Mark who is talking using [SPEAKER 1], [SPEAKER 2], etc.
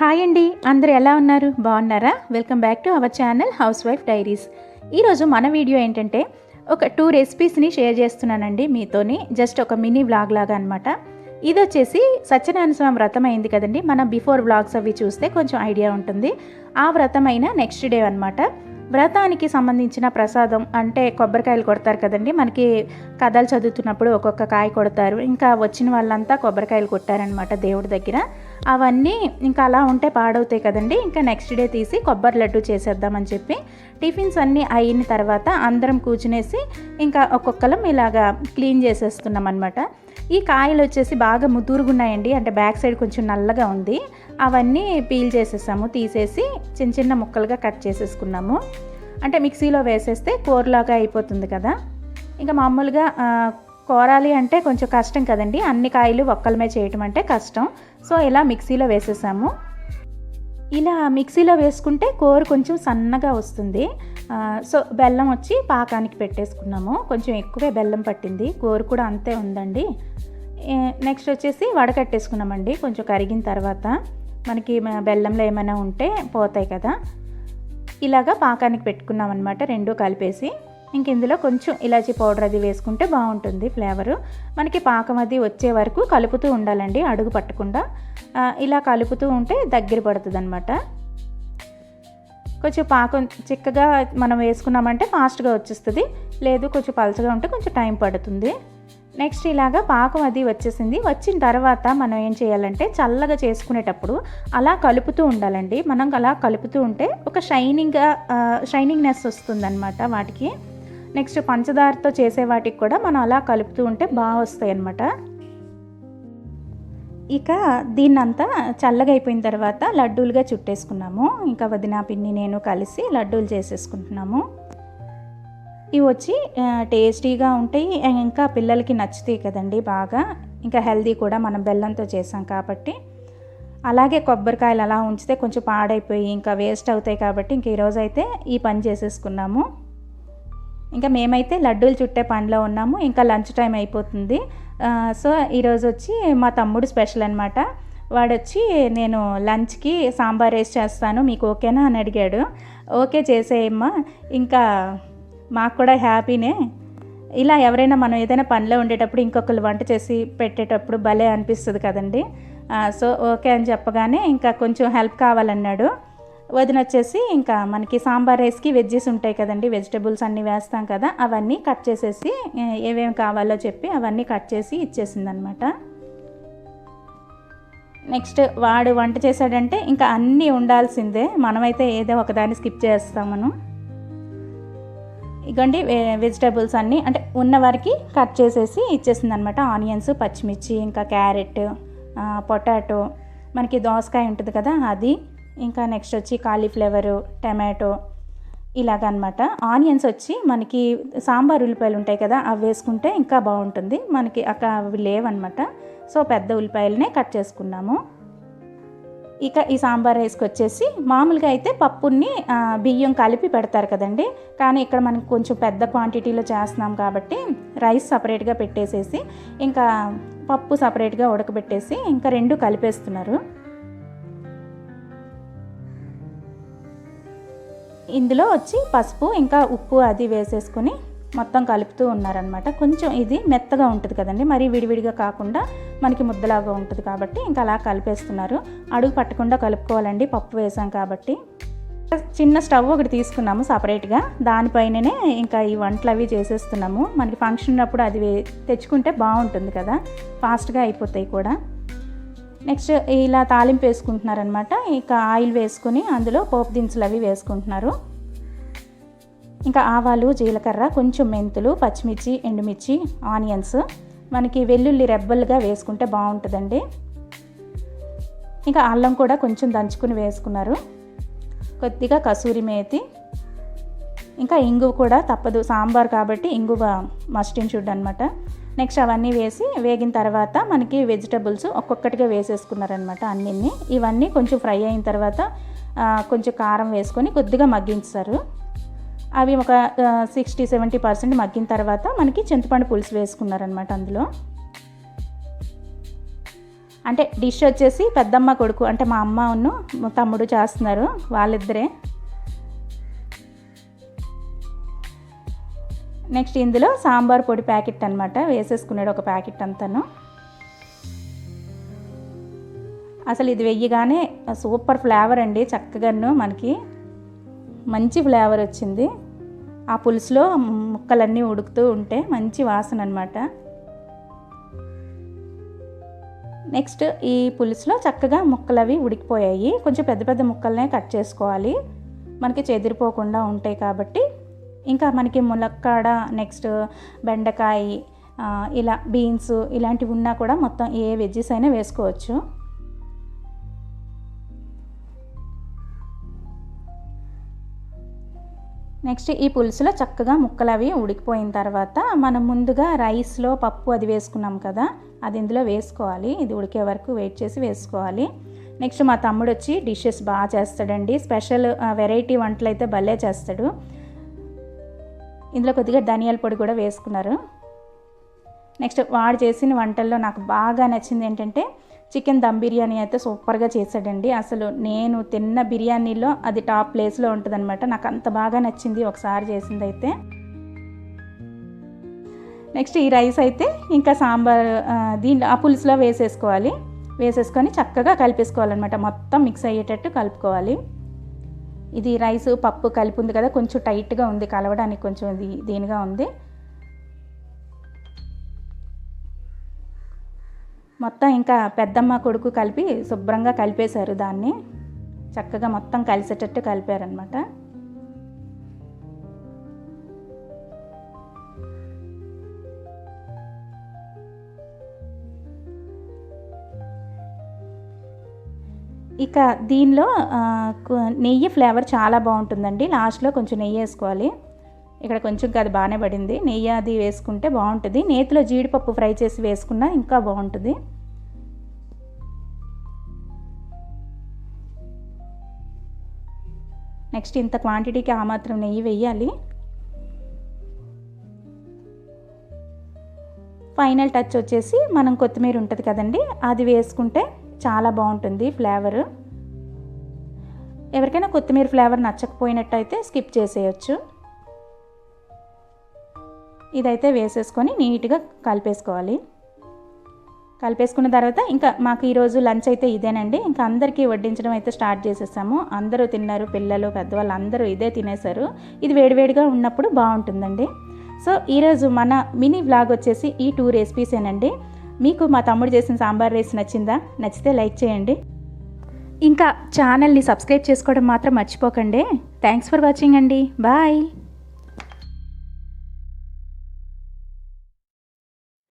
[SPEAKER 1] Hi అండి అందరూ ఎలా ఉన్నారు? బాగున్నారా? Welcome back to our channel housewife diaries ఈరోజు మన వీడియో ఏంటంటే ఒక టూ రెసిపీస్ని షేర్ చేస్తున్నానండి మీతోని. జస్ట్ ఒక మినీ వ్లాగ్ లాగా అనమాట ఇది వచ్చేసి సత్యనారాయణ స్వామి వ్రతం అయింది కదండి. మనం బిఫోర్ వ్లాగ్స్ అవి చూస్తే కొంచెం ఐడియా ఉంటుంది. ఆ వ్రతం అయిన నెక్స్ట్ డే అనమాట వ్రతానికి సంబంధించిన ప్రసాదం అంటే కొబ్బరికాయలు కొడతారు కదండి. మనకి కథలు చదువుతున్నప్పుడు ఒక్కొక్క కాయ కొడతారు. ఇంకా వచ్చిన వాళ్ళంతా కొబ్బరికాయలు కొట్టారనమాట దేవుడి దగ్గర. అవన్నీ ఇంకా అలా ఉంటే పాడవుతాయి కదండి. ఇంకా నెక్స్ట్ డే తీసి కొబ్బరి లడ్డు చేసేద్దామని చెప్పి టిఫిన్స్ అన్నీ అయిన తర్వాత అందరం కూర్చునేసి ఇంకా ఒక్కొక్కలం ఇలాగా క్లీన్ చేసేస్తున్నాం అనమాట ఈ కాయలు వచ్చేసి బాగా ముదురుగున్నాయండి. అంటే బ్యాక్ సైడ్ కొంచెం నల్లగా ఉంది. అవన్నీ పీల్ చేసేసాము. తీసేసి చిన్న చిన్న ముక్కలుగా కట్ చేసేసుకున్నాము. అంటే మిక్సీలో వేసేస్తే కూరలాగా అయిపోతుంది కదా. ఇంకా మామూలుగా కోరాలి అంటే కొంచెం కష్టం కదండి. అన్ని కాయలు ఒక్కలమే చేయటం అంటే కష్టం. సో ఇలా మిక్సీలో వేసేసాము. ఇలా మిక్సీలో వేసుకుంటే కూర కొంచెం సన్నగా వస్తుంది. సో బెల్లం వచ్చి పాకానికి పెట్టేసుకున్నాము. కొంచెం ఎక్కువే బెల్లం పట్టింది. కూర కూడా అంతే ఉందండి. నెక్స్ట్ వచ్చేసి వడకట్టేసుకున్నామండి. కొంచెం కరిగిన తర్వాత. మనకి బెల్లంలో ఏమైనా ఉంటే పోతాయి కదా. ఇలాగా పాకానికి పెట్టుకున్నాం అనమాట రెండు కలిపేసి. ఇంక ఇందులో కొంచెం ఇలాచీ పౌడర్ అది వేసుకుంటే బాగుంటుంది ఫ్లేవరు. మనకి పాకం అది వచ్చే వరకు కలుపుతూ ఉండాలండి అడుగు పట్టకుండా. ఇలా కలుపుతూ ఉంటే దగ్గర పడుతుంది అనమాట కొంచెం పాకం చిక్కగా మనం వేసుకున్నామంటే ఫాస్ట్గా వచ్చేస్తుంది. లేదు కొంచెం పలచగా ఉంటే కొంచెం టైం పడుతుంది. నెక్స్ట్ ఇలాగా పాకం అది వచ్చేసింది. వచ్చిన తర్వాత మనం ఏం చేయాలంటే చల్లగా చేసుకునేటప్పుడు అలా కలుపుతూ ఉండాలండి. మనం అలా కలుపుతూ ఉంటే ఒక షైనింగ్గా షైనింగ్నెస్ వస్తుందన్నమాట వాటికి. నెక్స్ట్ పంచదారతో చేసే వాటికి కూడా మనం అలా కలుపుతూ ఉంటే బాగా వస్తాయి అన్నమాట ఇక దీన్నంతా చల్లగా అయిపోయిన తర్వాత లడ్డూలుగా చుట్టేసుకున్నాము. ఇంకా వదిన పిన్ని నేను కలిసి లడ్డూలు చేసేసుకుంటున్నాము. ఇవి వచ్చి టేస్టీగా ఉంటాయి. ఇంకా పిల్లలకి నచ్చుతాయి కదండి బాగా. ఇంకా హెల్దీ కూడా మనం బెల్లంతో చేసాం కాబట్టి. అలాగే కొబ్బరికాయలు అలా ఉంచితే కొంచెం పాడైపోయి ఇంకా వేస్ట్ అవుతాయి కాబట్టి ఇంక ఈరోజు అయితే ఈ పని చేసేసుకున్నాము. ఇంకా మేమైతే లడ్డూలు చుట్టే పనిలో ఉన్నాము. ఇంకా లంచ్ టైం అయిపోతుంది. సో ఈరోజు వచ్చి మా తమ్ముడు స్పెషల్ అనమాట వాడు వచ్చి నేను లంచ్కి సాంబార్ రైస్ చేస్తాను మీకు ఓకేనా అని అడిగాడు. ఓకే చేసేయమ్మా. ఇంకా మాకు కూడా హ్యాపీనే. ఇలా ఎవరైనా మనం ఏదైనా పనిలో ఉండేటప్పుడు ఇంకొకరు వంట చేసి పెట్టేటప్పుడు భలే అనిపిస్తుంది కదండి. సో ఓకే అని చెప్పగానే ఇంకా కొంచెం హెల్ప్ కావాలన్నాడు. వదిన వచ్చేసి ఇంకా మనకి సాంబార్ రైస్కి వెజ్జెస్ ఉంటాయి కదండి. వెజిటబుల్స్ అన్నీ వేస్తాం కదా అవన్నీ కట్ చేసేసి ఏమేమి కావాలో చెప్పి అవన్నీ కట్ చేసి ఇచ్చేసిందనమాట. నెక్స్ట్ వాడు వంట చేశాడంటే ఇంకా అన్నీ ఉండాల్సిందే. మనమైతే ఏదో ఒకదాన్ని స్కిప్ చేస్తామను ఇగోండి వే- వెజిటబుల్స్ అన్నీ అంటే ఉన్న వారికి కట్ చేసేసి ఇచ్చేసింది అనమాట ఆనియన్స్ పచ్చిమిర్చి ఇంకా క్యారెట్ పొటాటో మనకి దోసకాయ ఉంటుంది కదా అది. ఇంకా నెక్స్ట్ వచ్చి కాలీఫ్లవరు టమాటో ఇలాగనమాట. ఆనియన్స్ వచ్చి మనకి సాంబార్ ఉల్లిపాయలు ఉంటాయి కదా అవి వేసుకుంటే ఇంకా బాగుంటుంది. మనకి అక్కడ అవి లేవన్నమాట సో పెద్ద ఉల్లిపాయలనే కట్ చేసుకున్నాము. ఇక ఈ సాంబార్ రైస్కి వచ్చేసి మామూలుగా అయితే పప్పుని బియ్యం కలిపి పెడతారు కదండి. కానీ ఇక్కడ మనకి కొంచెం పెద్ద క్వాంటిటీలో చేస్తున్నాం కాబట్టి రైస్ సపరేట్గా పెట్టేసేసి ఇంకా పప్పు సపరేట్గా ఉడకబెట్టేసి ఇంకా రెండు కలిపేస్తున్నారు. ఇందులో వచ్చి పసుపు ఇంకా ఉప్పు అది వేసేసుకుని మొత్తం కలుపుతూ ఉన్నారనమాట కొంచెం ఇది మెత్తగా ఉంటుంది కదండి. మరీ విడివిడిగా కాకుండా మనకి ముద్దలాగా ఉంటుంది కాబట్టి ఇంకా అలా కలిపేస్తున్నారు. అడుగు పట్టకుండా కలుపుకోవాలండి. పప్పు వేసాం కాబట్టి. చిన్న స్టవ్ ఒకటి తీసుకున్నాము సపరేట్గా. దానిపైననే ఇంకా ఈ వంటలు అవి చేసేస్తున్నాము. మనకి ఫంక్షన్ ఉన్నప్పుడు అది వే- తెచ్చుకుంటే బాగుంటుంది కదా. ఫాస్ట్గా అయిపోతాయి కూడా. నెక్స్ట్ ఇలా తాలింపు వేసుకుంటున్నారనమాట ఇంకా ఆయిల్ వేసుకుని అందులో పోపు దినుసులు అవి వేసుకుంటున్నారు. ఇంకా ఆవాలు జీలకర్ర కొంచెం మెంతులు పచ్చిమిర్చి ఎండుమిర్చి ఆనియన్స్. మనకి వెల్లుల్లి రెబ్బలుగా వేసుకుంటే బాగుంటుందండి. ఇంకా అల్లం కూడా కొంచెం దంచుకుని వేసుకున్నారు. కొద్దిగా కసూరి మేతి ఇంకా ఇంగువ కూడా తప్పదు సాంబార్ కాబట్టి ఇంగువ మస్ట్ అనమాట నెక్స్ట్ అవన్నీ వేసి వేగిన తర్వాత మనకి వెజిటబుల్స్ ఒక్కొక్కటిగా వేసేసుకున్నారనమాట అన్నీ ఇవన్నీ కొంచెం ఫ్రై అయిన తర్వాత కొంచెం కారం వేసుకొని కొద్దిగా మగ్గించారు. అవి ఒక సిక్స్టీ సెవెంటీ పర్సెంట్ మగ్గిన తర్వాత మనకి చింతపండు పులుసు వేసుకున్నారనమాట అందులో. అంటే డిష్ వచ్చేసి పెద్దమ్మ కొడుకు అంటే మా అమ్మ ఉన్ను తమ్ముడు చేస్తున్నారు వాళ్ళిద్దరే. నెక్స్ట్ ఇందులో సాంబార్ పొడి ప్యాకెట్ అనమాట వేసేసుకున్నాడు ఒక ప్యాకెట్ అంతాను. అసలు ఇది వెయ్యగానే సూపర్ ఫ్లేవర్ అండి చక్కగాను మనకి. మంచి ఫ్లేవర్ వచ్చింది. ఆ పులుసులో ముక్కలన్నీ ఉడుకుతూ ఉంటే మంచి వాసన అనమాట నెక్స్ట్ ఈ పులుసులో చక్కగా ముక్కలు అవి ఉడికిపోయాయి. కొంచెం పెద్ద పెద్ద ముక్కలనే కట్ చేసుకోవాలి. మనకి చెదిరిపోకుండా ఉంటాయి కాబట్టి. ఇంకా మనకి ములక్కాడ నెక్స్ట్ బెండకాయ ఇలా బీన్స్ ఇలాంటివి ఉన్నా కూడా మొత్తం ఏ వెజ్జెస్ అయినా వేసుకోవచ్చు. నెక్స్ట్ ఈ పులుసులో చక్కగా ముక్కలు అవి ఉడికిపోయిన తర్వాత మనం ముందుగా రైస్లో పప్పు అది వేసుకున్నాం కదా అది ఇందులో వేసుకోవాలి. ఇది ఉడికే వరకు వెయిట్ చేసి వేసుకోవాలి. నెక్స్ట్ మా తమ్ముడు వచ్చి డిషెస్ బాగా చేస్తాడండి. స్పెషల్ వెరైటీ వంటలు అయితే భలే చేస్తాడు. ఇందులో కొద్దిగా ధనియాల పొడి కూడా వేసుకున్నారు. నెక్స్ట్ వాడు చేసిన వంటల్లో నాకు బాగా నచ్చింది ఏంటంటే చికెన్ దమ్ బిర్యానీ అయితే సూపర్గా చేశాడండి. అసలు నేను తిన్న బిర్యానీలో అది టాప్ ప్లేస్లో ఉంటుందన్నమాట. నాకు అంత బాగా నచ్చింది ఒకసారి చేసింది అయితే. నెక్స్ట్ ఈ రైస్ అయితే ఇంకా సాంబార్ దీంట్లో ఆ పులుసులో వేసేసుకోవాలి. వేసేసుకొని చక్కగా కలిపేసుకోవాలన్నమాట. మొత్తం మిక్స్ అయ్యేటట్టు కలుపుకోవాలి. ఇది రైస్ పప్పు కలిపి ఉంది కదా కొంచెం టైట్గా ఉంది కలవడానికి కొంచెం ఇది దీనిగా ఉంది. మొత్తం ఇంకా పెద్దమ్మ కొడుకు కలిపి శుభ్రంగా కలిపేశారు దాన్ని. చక్కగా మొత్తం కలిసేటట్టు కలిపారనమాట ఇక దీనిలో నెయ్యి ఫ్లేవర్ చాలా బాగుంటుందండి. లాస్ట్లో కొంచెం నెయ్యి వేసుకోవాలి. ఇక్కడ కొంచెం అది బాగానే పడింది. నెయ్యి అది వేసుకుంటే బాగుంటుంది. నేతిలో జీడిపప్పు ఫ్రై చేసి వేసుకున్నా ఇంకా బాగుంటుంది. నెక్స్ట్ ఇంత క్వాంటిటీకి ఆ మాత్రం నెయ్యి వేయాలి. ఫైనల్ టచ్ వచ్చేసి మనం కొత్తిమీర ఉంటుంది కదండి అది వేసుకుంటే చాలా బాగుంటుంది ఫ్లేవర్. ఎవరికైనా కొత్తిమీర ఫ్లేవర్ నచ్చకపోయినట్టయితే స్కిప్ చేసేయచ్చు. ఇదైతే వేసేసుకొని నీట్గా కలిపేసుకోవాలి. కలిపేసుకున్న తర్వాత ఇంకా మాకు ఈరోజు లంచ్ అయితే ఇదేనండి. ఇంకా అందరికీ వడ్డించడం అయితే స్టార్ట్ చేసేసాము. అందరూ తిన్నారు పిల్లలు పెద్దవాళ్ళు అందరూ ఇదే తినేశారు. ఇది వేడివేడిగా ఉన్నప్పుడు బాగుంటుందండి. సో ఈరోజు మన మినీ వ్లాగ్ వచ్చేసి ఈ టూ రెసిపీసేనండి మీకు మా తమ్ముడు చేసిన సాంబార్ రైస్ నచ్చిందా? నచ్చితే లైక్ చేయండి. ఇంకా ఛానల్ని సబ్స్క్రైబ్ చేసుకోవడం మాత్రం మర్చిపోకండి. థ్యాంక్స్ ఫర్ వాచింగ్ అండి. బాయ్.